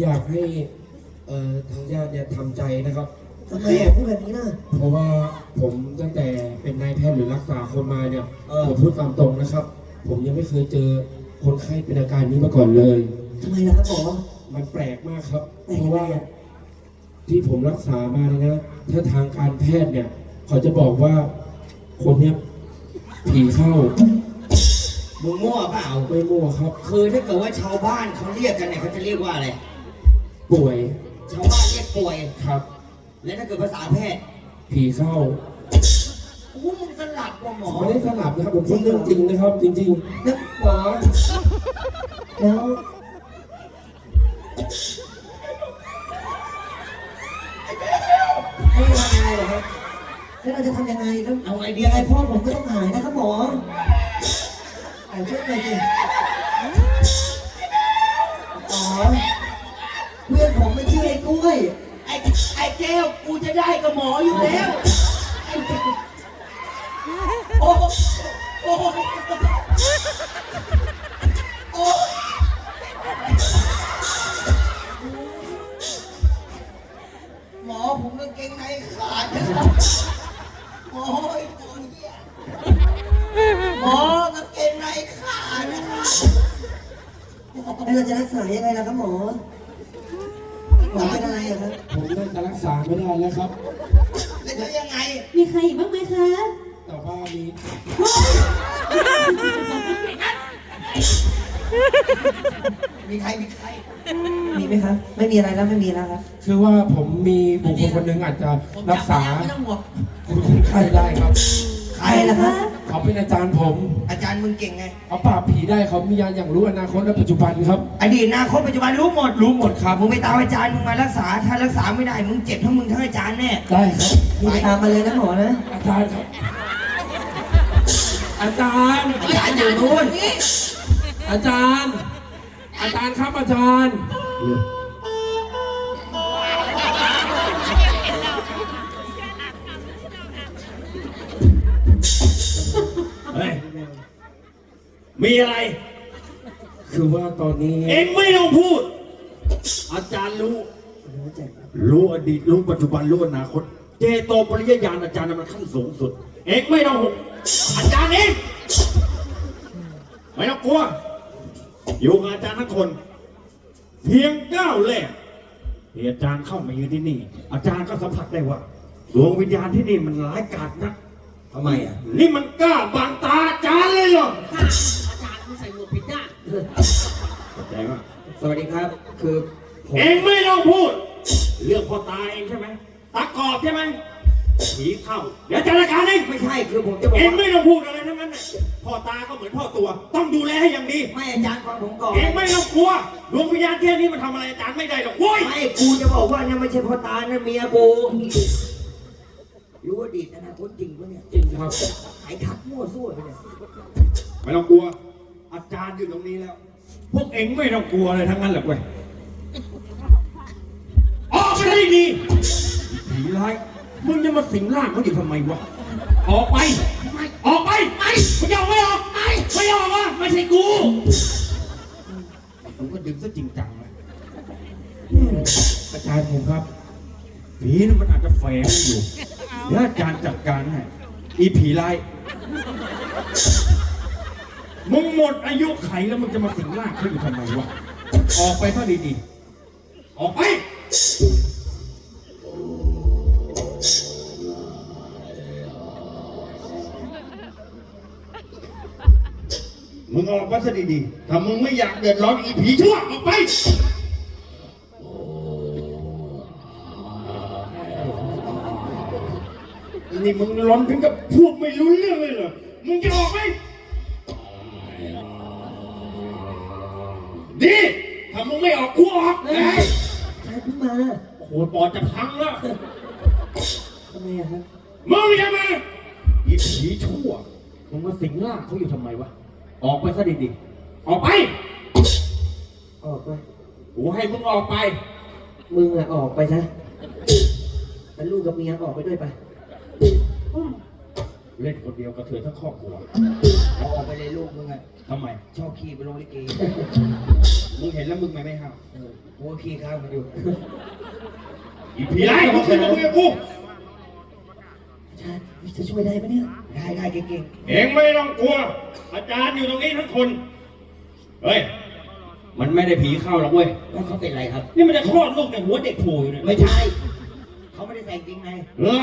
อยากให้เอ่อทางญาติเนี่ยทำใจนะครับ ทำไมอะพูดแบบนี้ล่ะ เพราะว่าผมตั้งแต่เป็นนายแพทย์หรือรักษาคนมาเนี่ยเออ ผมพูดตามตรงนะครับ ผมยังไม่เคยเจอคนไข้เป็นอาการนี้มาก่อนเลย ทำไมล่ะครับหมอ มันแปลกมากครับ แปลกเพยังราะไงว่าอะที่ผมรักษามาเนี่ยนะ ถ้าทางการแพทย์เนี่ย เขาจะบอกว่าคนเนี้ยผีเข้ามึงมั่วเปล่า ไม่มั่วครับ คือถ้าเกิดว่าชาวบ้านเขาเรียกกันเนี่ยเขาจะเรียกว่าอะไร ป่วยชาวบ้านเรียกป่วย ครับ และถ้าเกิดภาษาแพทย์ผีเข้าอู้มึงสลับว่าหมอไม่ได้สลับนะครับผมพูดเรื่องจริงนะครับ จริงแล้วหมอแล้วให้เราทำยังไงเหรอครับ แล้วเราจะทำยังไงแล้วเอาไอเดีเดี๋ยยวไงไงพ่อผมก็ต้องหายนะครับหมออ่านช่วยหน่อยสิอ๋อ เพื่อนผมไม่ชื่อไอ้กล้วย ไอ้ไอ้แก้วกูจะได้กับหมออยู่แล้วไอ้โอ้โหโอ้โหโอ้หมอผมกางเกงในขาดนะครับโอ้ยตัวเหี้ยหมอกางเกงในขาดนะครับ แล้วเราจะรักษายังไงล่ะครับหมอ หมอเป็นอะไรอะครับๆผมน่าจะรักษาไม่ได้แล้วครับแล้วจะยังไง มีใครอีกบ้างไหมคะแต่ว่ามีมีใครมีใคร มีไหมครับ ไม่มีอะไรแล้วไม่มีแล้วครับ คือว่าผมมีบุคคลคนหนึ่งอาจจะรักษาไม่ต้องห่วงคนไข้ได้ครับ ใครใครล่ะครับ เขาเป็นอาจารย์ผม อาจารย์มึงเก่งไง เขาปราบผีได้เขามียานอย่างรู้อนาคตและปัจจุบันครับ อดีตอนาคตปัจจุบันรู้หมด รู้หมดครับ มึงไปตามอาจารย์มึงมารักษา ถ้ารักษาไม่ได้ มึงเจ็บทั้งมึงทั้งอาจารย์แน่ ได้ครับ มีไปตามมาเลยนะหมอนะ อาจารย์ครับ อาจารย์ อาจารย์อยู่นู้นอาจารย์ อาจารย์ครับอาจารย์ มีอะไร คือว่าตอนนี้เองไม่ต้องพูด อาจารย์รู้ รู้อดีตรู้ปัจจุบันรู้อนาคต เจโตปริยญาณอาจารย์น่ะมันขั้นสูงสุด เองไม่ต้องห่วงอาจารย์เองไม่ต้องกลัว อยู่กับอาจารย์ทั้งคน เพียงก้าวแรกที่อาจารย์เข้ามายืนที่นี่ อาจารย์ก็สัมผัสได้ว่าดวงวิญญาณที่นี่มันร้ายกาจนะทำไมอะ นี่มันกล้าบังตาอาจารย์เลยเหรออาจารย์มึง ใส่หมวกผิดด้านเข้าใจไหมสวัสดีครับ คือผมเองไม่ต้องพูด เรื่องพ่อตาเองใช่ไหมตากอบใช่ไหมผีเข้า เดี๋ยวจัดการเองไม่ใช่คือผมจะบอกเองว่าไม่ต้องพูดอะไรทั้งนั้นน่ะพ่อตาก็เหมือนพ่อตัว ต้องดูแลให้อย่างดี ไม่อาจารย์ฟังผมก่อนเองไม่ต้องกลัวดวงวิญญาณแค่นี้มันทำอะไรอาจารย์ไม่ได้หรอกโว้ยไม่กูจะบอกว่านั่นไม่ใช่พ่อตานั่นเมียกูรู้อดีตอนาคตจริงปะเนี่ยจริงครับขายทักมั่วซั่วไปเนี่ยไม่ต้องกลัวอาจารย์อยู่ตรงนี้แล้ว พวกเองไม่ต้องกลัวอะไรทั้งนั้นหรอกเว้ยออกไปได้ดีผีร้ายมึงจะมาสิงร่างเขาอยู่ทำไมวะออกไปออกไปไปมึงจะออกไม่ออกไปไม่ออกวะไม่ใช่กูกูก็ดึงซะจริงจังเลยอาจารย์ผมครับผีนั่นมันอาจจะแฝงอยู่เดี๋ยวอาจารย์จัดการให้อีผีร้าย มึงหมดอายุไขแล้วมึงจะมาสิงร่างเขาอยู่ทำไมวะ ออกไปซะดีๆ ออกไป มึงออกไปซะดีๆ ถ้ามึงไม่อยากเดือดร้อนอีผีชั่วออกไป นี่มึงร้อนถึงกับพูดไม่รู้เรื่องเลยเหรอ มึงจะออกไหม ดีถ้ามึงไม่ออกกูออกเฮ้ยนะใครเพิ่งมาโอ้โหปอดจะพังแล้ว ทำไมอะครับมึงจะมาอีผีชั่ว มึงมาสิงร่างเขาอยู่ทำไมวะ ออกไปซะดีๆออกไป ออกไปกูให้มึงออกไป มึงอะออกไปซะแล้วลูกกับเมียออกไปด้วยไป เล่นคนเดียวกับเธอทั้งครอบครัว เอาออกไปเลยลูกมึงอะทำไม ชอบขี่ไปลงลิเกมึงเห็นแล้วมึงไม่ไม่ห้ามเออกูก็ขี่ข้าวมันอยู่ อีผีไรมึงขึ้นมาคุยกับกูอาจารย์จะช่วยได้ไหมเนี่ย ได้ได้เก่งเองไม่ต้องกลัว อาจารย์อยู่ตรงนี้ทั้งคน เฮ้ย มันไม่ได้ผีเข้าหรอกเว้ย ๆแล้วเขาเป็นไรครับ นี่มันจะคลอดลูกในหัวเด็กโผล่อยู่เนี่ยไม่ใช่ เขาไม่ได้ใส่จริงไง เหรอ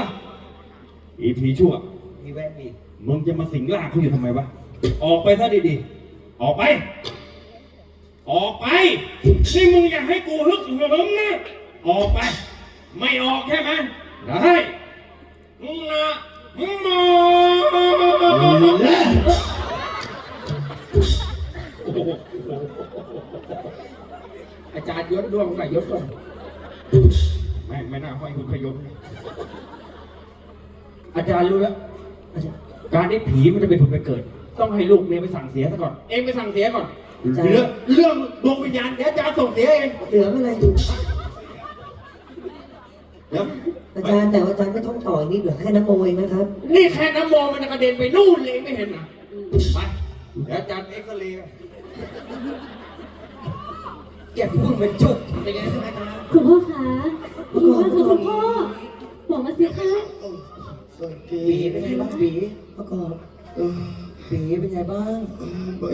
อีผีชั่ว มีแว่นมีมึงจะมาสิงร่างเขาอยู่ทำไมวะ ออกไปซะดีๆ ออกไป ออกไป นี่มึงอยากให้กูฮึกเหิมนะ ออกไป ไม่ออกใช่ไหมได้มึงนะมึงมาโอ้โหอาจารย์ยศดวงใส่ยศก่อนไม่ไม่น่าห้อยคุณพยนต์อาจารย์รู้แล้วอาจารย์การที่ผีมันจะเป็นผุดไปเกิด ต้องให้ลูกเมียไปสั่งเสียซะก่อน เองไปสั่งเสียก่อนเรื่องเรื่องดวงวิญญาณเดี๋ยวอาจารย์ส่งเสียเองเหลืออะไรอยู่เดี๋ยวอาจารย์แต่ว่าอาจารย์ไม่ต้องต่ออีกนิดเหลือแค่น้ำโมเองนะครับ นี่แค่น้ำมองมันจะกระเด็นไปนู่นเลยไม่เห็นนะไปเดี๋ยวอาจารย์เอ็กซเรย์แกพูดเป็นจุกเป็นไงใช่ไหมครับคุณพ่อคะคุณพ่อคะคุณพ่อบอกมาสิคะปีเป็นไงบ้างปีประกอบ ปีเป็นไงบ้าง ไม่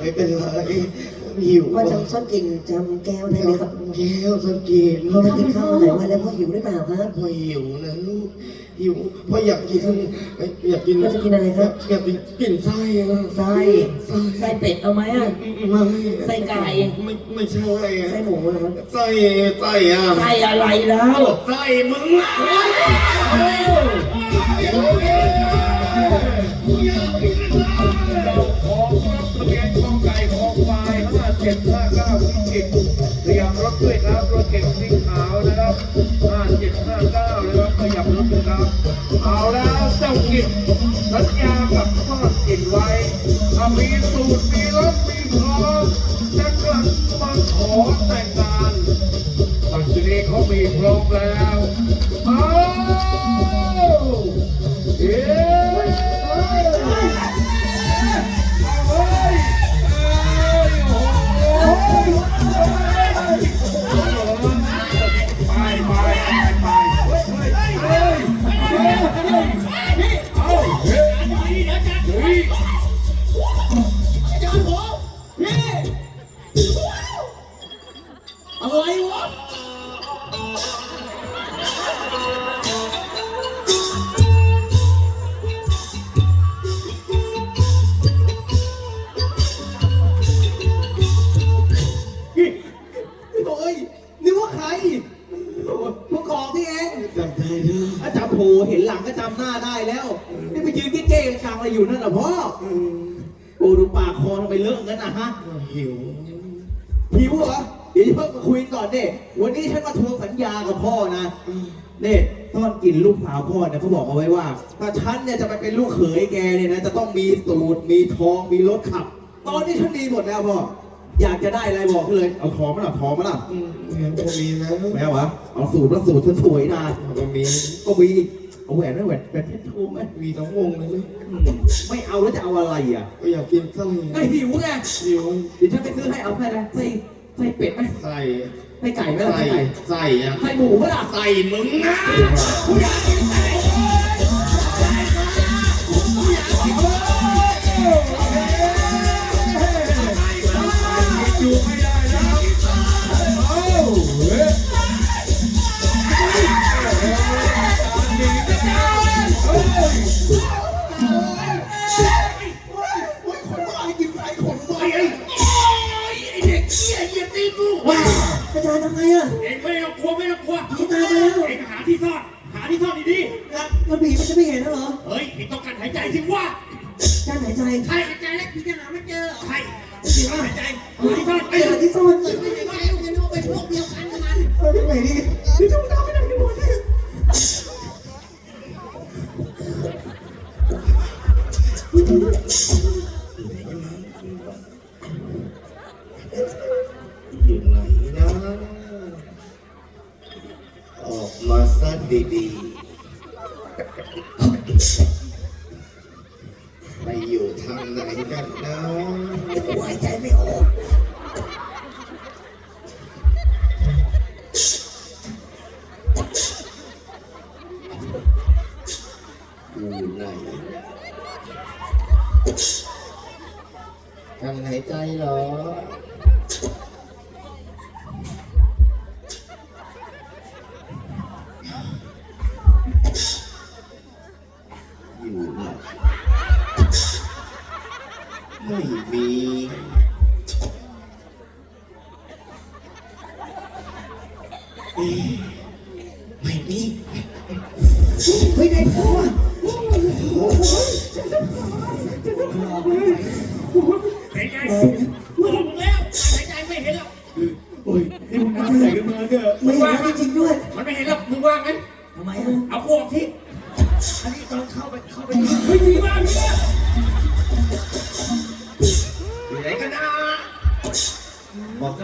ไม่เป็นไรหิวว่าจำส้นกลิ่นจำแก้วได้ไหมครับแก้วสังเกตพ่อไปกินข้าวมาหลาแล้วพ่อหิวหรือเปล่าครับพ่อหิวนะลูกหิวพ่ออยากกินอยากกินอจะกินอะไรครับอยากกินกินไส้ไส้ไส้เป็ดเอาไหมอะไม่ไส้ไก่ไม่ไม่ใช่ไส้หมูนะครับไส้ไส้อะไส้อะไรแล้วไส้มึงอะ ของทะเบียนของไก่ของควายห้าเจ็ดห้าเก้าพิจิตรเตรียมรถด้วยครับรถเก๋งสีขาวนะครับห้าเจ็ดห้าเก้านะครับขยับรถด้วยครับเอาแล้วเจ้ากิจสัญญากับทอดกิจไว้ถ้ามีสูตรมีรถมีพร้อมจะกลับมาขอแต่งงานตอนนี้เขามีพร้อมแล้วเอาเอ้ดูปากคอทำไมเลอะงั้นนะฮะ หิว หิวเหรอ เดี๋ยวเพิ่งมาคุยกันก่อนเด้วันนี้ฉันมาทวงสัญญากับพ่อนะเนี่ยต้อนกินลูกสาวพ่อเนี่ยเขาบอกเอาไว้ว่า ถ้าฉันเนี่ยจะไปเป็นลูกเขยแกเนี่ยนะจะต้องมีสูตร มีทอง มีรถขับ ตอนนี้ฉันมีหมดแล้วพ่อ อยากจะได้อะไรบอกเลย เอาทองมาล่ะทองมาล่ะอืมงั้นพอมีนะ แม่วะ เอาสูตรแล้วสูตรฉันสวยนะพอมี ก็มี เอาแหวนไหมแหวนแหวนเพชรทูไหมมีทั้งวงเลยนะอืมไม่เอาแล้วจะเอาอะไรอะก็อยากกินไส้ก็หิวไงหิวเดี๋ยวฉันไปซื้อให้เอาไส้อะไรไส้ไส้เป็ดไหมไส้ไส้ไก่ไหมล่ะไส้ไส้ไก่ไส้อะไส้หมูไหมล่ะไส้มึงนะอา เออที่ไหนดีนี่จะมาทำไม่ได้ที่หมดเลย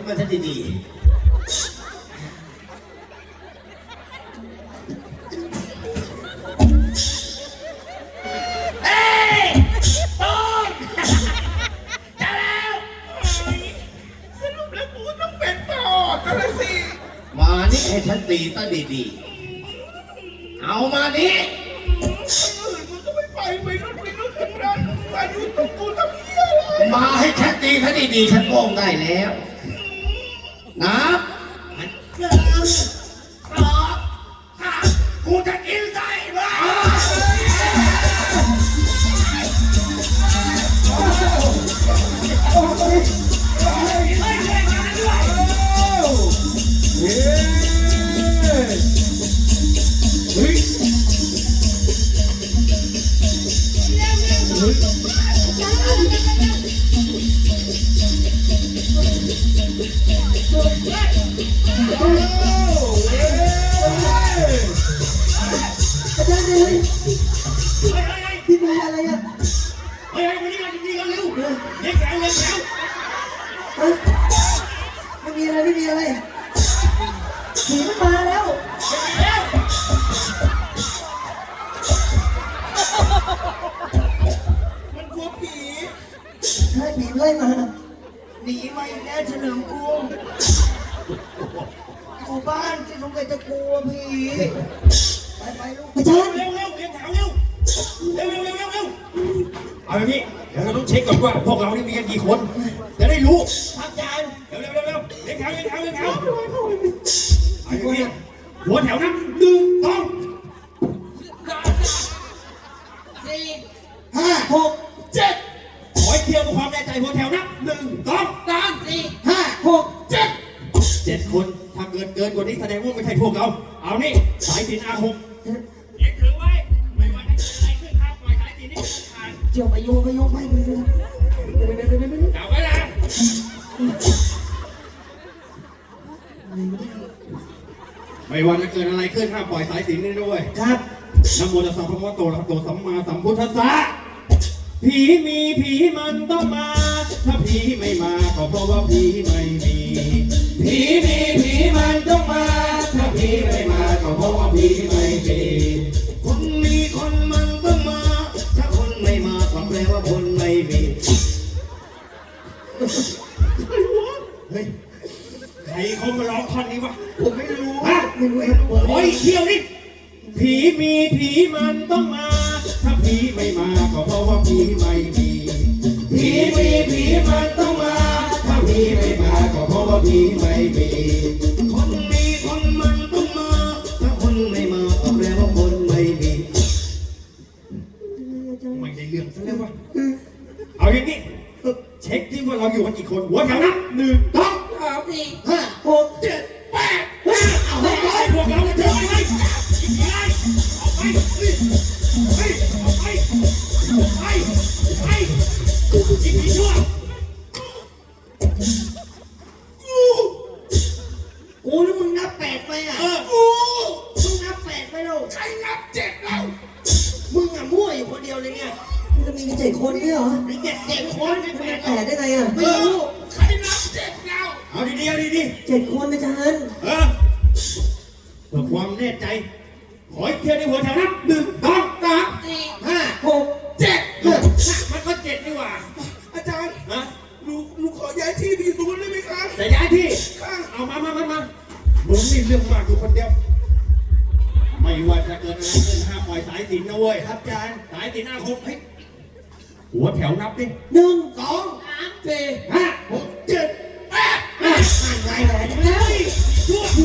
บอกกันมาท่านดีเผีมันมาแล้วมันกลัวผีใช่ผีไล่มาหนีมาอีกแล้วเฉลิมกรุงอยู่บ้านจะสงสัยจะกลัวผีไปไปๆลูกอาจารย์เร็วเร็วเลี้ยงแถวเร็วเร็วเร็วเร็วเร็วเร็วเอาอย่างนี้เดี๋ยวเราต้องเช็คก่อนว่าพวกเรานี่มีกันกี่คนจะได้รู้ครับอาจารย์เร็วเร็วเร็วเร็วเลี้ยงแถวเลี้ยงแถวเลี้ยงแถว เอาอย่างนี้หัวแถวนับหนึ่งสองห้าหกเจ็ดขอให้เทียบกับความแน่ใจหัวแถวนับหนึ่งสองสามสี่ห้าหกเจ็ดเจ็ดคนถ้าเกินเกินกว่านี้แสดงว่าไม่ใช่พวกเรา เอานี่สายสินอาคมเก็บถือไว้ ไม่ว่าจะเกิดอะไรขึ้นครับปล่อยสายสินนี่มันขาดเจียวไปโยงไปโยงไปเลยจับไว้นะ ไม่ว่าจะเกิดอะไรขึ้นห้ามปล่อยสายสินนี่ด้วยครับนะโมตัสสะพระพุทธโตอะระหะโตสัมมาสัมพุทธัสสะผีมีผีมันต้องมา ถ้าผีไม่มาก็เพราะว่าผีไม่มีผีมีผีมันต้องมา ถ้าผีไม่มาก็เพราะว่าผีไม่มีคนมีคนมันต้องมา ถ้าคนไม่มาก็แปลว่าคน มันต้องมา ถ้าผีไม่มาก็เพราะว่าผีไม่มีผีมีผีมันต้องมา ถ้าผีไม่มาก็เพราะว่าผีไม่มีคนมีคนมันต้องมา ถ้าคนไม่มาก็แปลว่าคนไม่มีไม่ได้เรื่องซะแล้ววะเอาอย่างนี้เช็คที่ว่าเราอยู่กันกี่คนหัวแถวนะ มึงนี่เรื่องมากอยู่คนเดียว ไม่ว่าจะเกิดอะไรขึ้นห้ามปล่อยสายสินนะเว้ยครับอาจารย์สายสินอาคมเฮ้ยหัวแถวนับดิหนึ่งสองสามสี่ห้าหกเจ็ดแปดแปดไงแหวนแล้วผีผี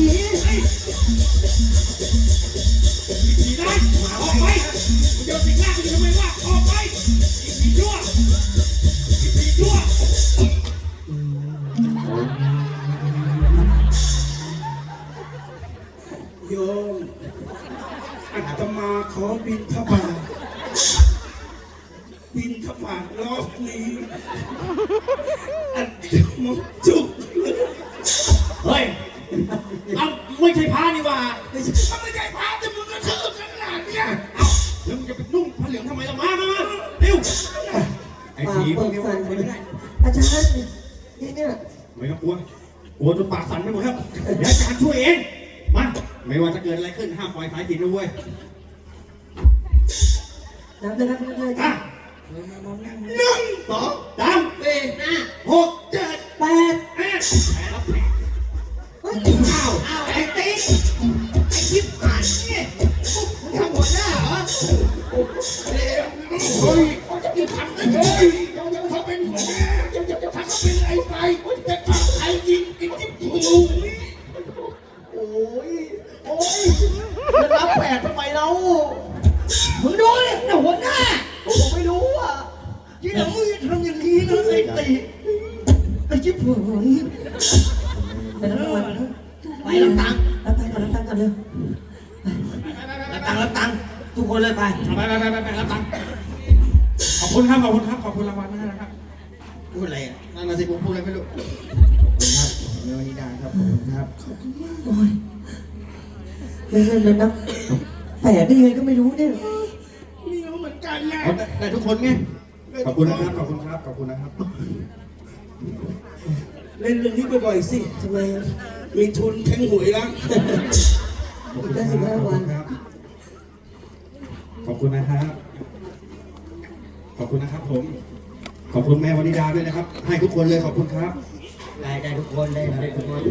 ผีได้มาออกไปมึงจะสิงร่างกูทำไมวะออกไปอีผีชั่ว บินทบาทบินทบาทรอบนี้อัตมาจุกเลยเฮ้ยเอาไม่ใช่พระนี่หว่าถ้าไม่ใช่พระแต่มึงก็ถือขนาดเนี้ยเอาแล้วมึงจะไปนุ่งผ้าเหลืองทำไมล่ะมามามาเร็วไอ้ปากผีพวเปิกดนี้สั่นไม่ได้อาจารย์นี่เนี่ยไม่ต้องกลัวกลัวจนปากสั่นไปหมดแล้วเดี๋ยวอาจารย์ช่วยเองมาไม่ว่าจะเกิดอะไรขึ้นห้ามปล่อยสายสินนะเว้ย นับเลยครับนับเลยอะหนึ่งสองสามสี่ห้าหกเจ็ดแปดแปดแล้วแปดเฮ้ยอ้าวอ้าวไอ้ติ๊กไอ้ชิบหายเนี่ยมึงทำหัวหน้าเหรอเฮ้ยจะทำได้ไงยังจะทำเป็นหัวหน้ายังจะทำเป็นไอ้ไปจะทำใครยิงไอ้จิ๊บถูกโอ้ยโอ้ยจะรับแปดทำไมเรา มึงดูเนี่ยนะหัวหน้า ผมไม่รู้อะที่หลังมึงจะทำอย่างนี้นะไอ้ติ๊กไอ้จิ๊บถูกไปรับรางวัลไปรับตังค์รับตังค์ก่อนรับตังค์ก่อนเร็วรับตังค์รับตังค์ทุกคนเลยไป ไปไปไปไปไปรับตังค์ขอบคุณครับ ขอบคุณครับ ขอบคุณรางวัลนะครับพูดอะไรอะนั่นน่ะสิผมพูดอะไรไม่รู้ครับเมื่อวันนี้ดาครับผมครับ โอ้ยไม่เงินเลยนับแปดได้ยังไงก็ไม่รู้เนี่ย ได้ได้ทุกคนไงขอบคุณนะครับ ขอบคุณครับ ขอบคุณนะครับ เล่นเรื่องนี้บ่อยๆสิทำไมอะมีทุนแทงหวยแล้ว อีกแค่สิบห้าวันครับขอบคุณนะครับ ขอบคุณนะครับผม ขอบคุณแม่วนิดาด้วยนะครับ ให้ทุกคนเลยขอบคุณครับ ได้ได้ทุกคนได้ได้ทุกคน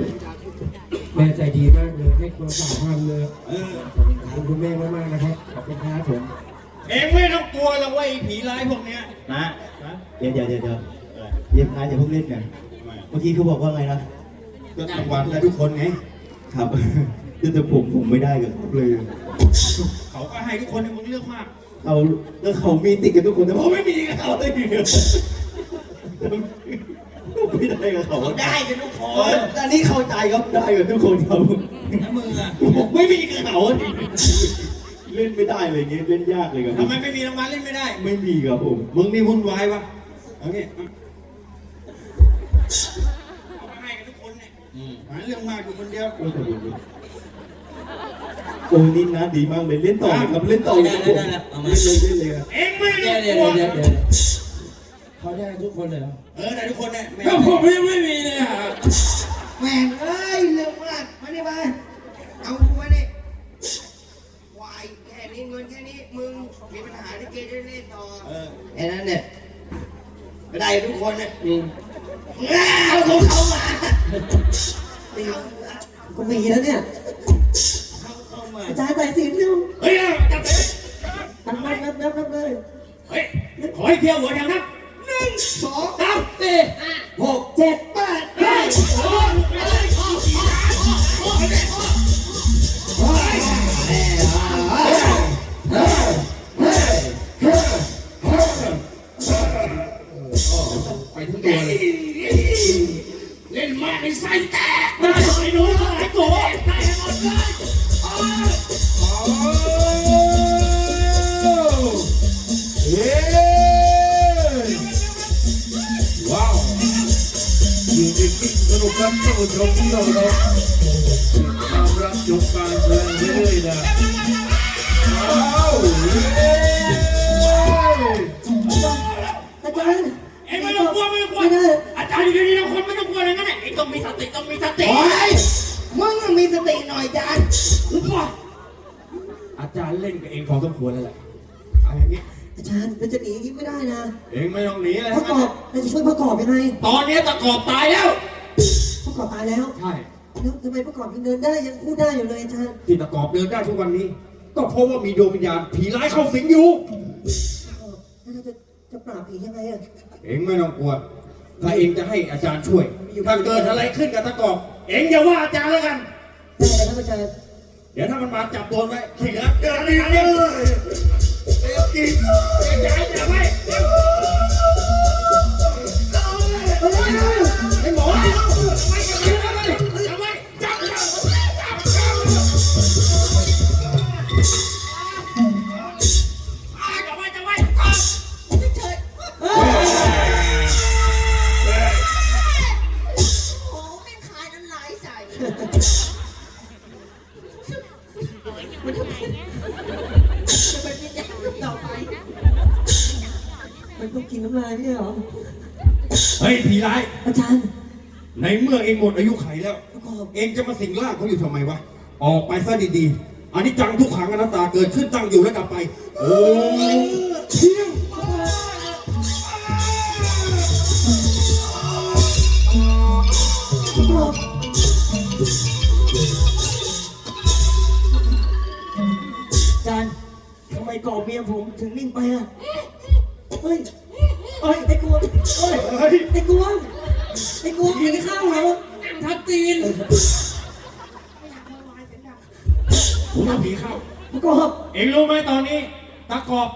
แม่ใจดีมากเลยให้คนสามพันเลยเออขอบคุณคุณแม่มากๆนะครับ ขอบคุณครับผม เองไม่ต้องกลัวหรอกว่าไอ้ผีร้ายพวกเนี้ยนะเดี๋ยวเดี๋ยวเดี๋ยวเดี๋ยวเดี๋ยวพายอย่าเพิ่งเล่นกันเมื่อกี้เขาบอกว่าไงนะก็รางวัลได้ทุกคนไง ครับแต่ผมผมไม่ได้กับเขาเลยเขาก็ให้ทุกคนในมึงเลือกมากเขาแล้วเขามีติดกันทุกคนแต่ผมไม่มีกับเขาเลยไม่ได้กับเขาเขาได้กันทุกคเออนอันนี้เข้าใจครับได้กับทุกคนครับแล้วมึงอะผมไม่มีกับเขา เล่นไม่ได้เลยเงี้ยเล่นยากเลยครับทำไมไม่มีรางวัลเล่นไม่ได้ ไม่มีครับผมมึงนี่วุ่นวายวะเอางี้เอาเอามาให้กันทุกคนเนี่ยหาเรื่องมากอยู่คนเดียวโอ้แต่ผมโอ้นี่นะดีมากเลยเล่นต่อเลยครับเล่นต่อเลยครับผมเล่นเลยเล่นเลยครับเองไม่ต้เดี๋อยงวกเดี๋ลัยววเดี๋ยวเดี๋ยวเขาได้ทุกคนเลยเหรอเออได้ทุกคนเนี่ยไม่ก็ผมยังไม่มีเลยอะแม่งเอ้ยเรื่องมากมานี่มาเอามานี่วายแค่นี้เงินแค่นี้ มึงมีปัญหาที่เกย์ได้เล่นต่อเออแค่นั้นเนี่ยไม่ได้ทุกคนเนี่ยอืมเอาของเขามาก็มีแล้วเนี่ยเอาเข้ามาอาจารย์ใส่สินเร็วเฮ้ยเอาจับไปนับนับนับนับนับเลยเฮ้ยขอให้เที่ยวหัวแถวนับหนึ่งสองสามสี่หกเจ็ดแปดเก้าโอ้ ล่นในไส้แตกได้ไอ้หนูทั้งหลายตัวได้หมดเลยโอ้ยโอ้เย้ว้าวอยู่ในกิ๊กสนุกครับท่านผู้ชมที่เรา อะมีสติหน่อยจานอาจารย์เล่นกับเองพอสมควรแล้วแหละเอาอย่างนี้ อาจารย์เราจะหนียิ้มไม่ได้นะเองไม่ต้องหนีเลยประกอบเราจะช่วยประกอบยังไงตอนนี้ตะกอบตายแล้ว ประกอบตายแล้วใช่ แล้วทำไมประกอบยังเดินได้ยังพูดได้อยู่เลยอาจารย์ที่ตะกอบเดินได้ทุกวันนี้ ก็เพราะว่ามีดวงวิญญาณผีร้ายเข้าสิงอยู่ แล้วเราจะจะปราบผียังไงอะเองไม่ต้องกลัว ถ้าเองจะให้อาจารย์ช่วย ถ้าเกิดอะไรขึ้นกับตะกอบ เองอย่าว่าอาจารย์แล้วกัน ได้เลยครับอาจายเดี๋ยวถ้ามันมาจับตัวไว้ขี่รับเกิดอะไรกันเลยเดี๋ยวกินเดี๋ยวจ่ายจ่ายไว้เดี๋ยวไอ้หมอไม่ เองจะมาสิงร่างเขาอยู่ทำไมวะ ออกไปซะดีๆ อันนี้จังทุกขังอนัตตาเกิดขึ้นตั้งอยู่แล้วดับไป โอ้เชี่ย กอบ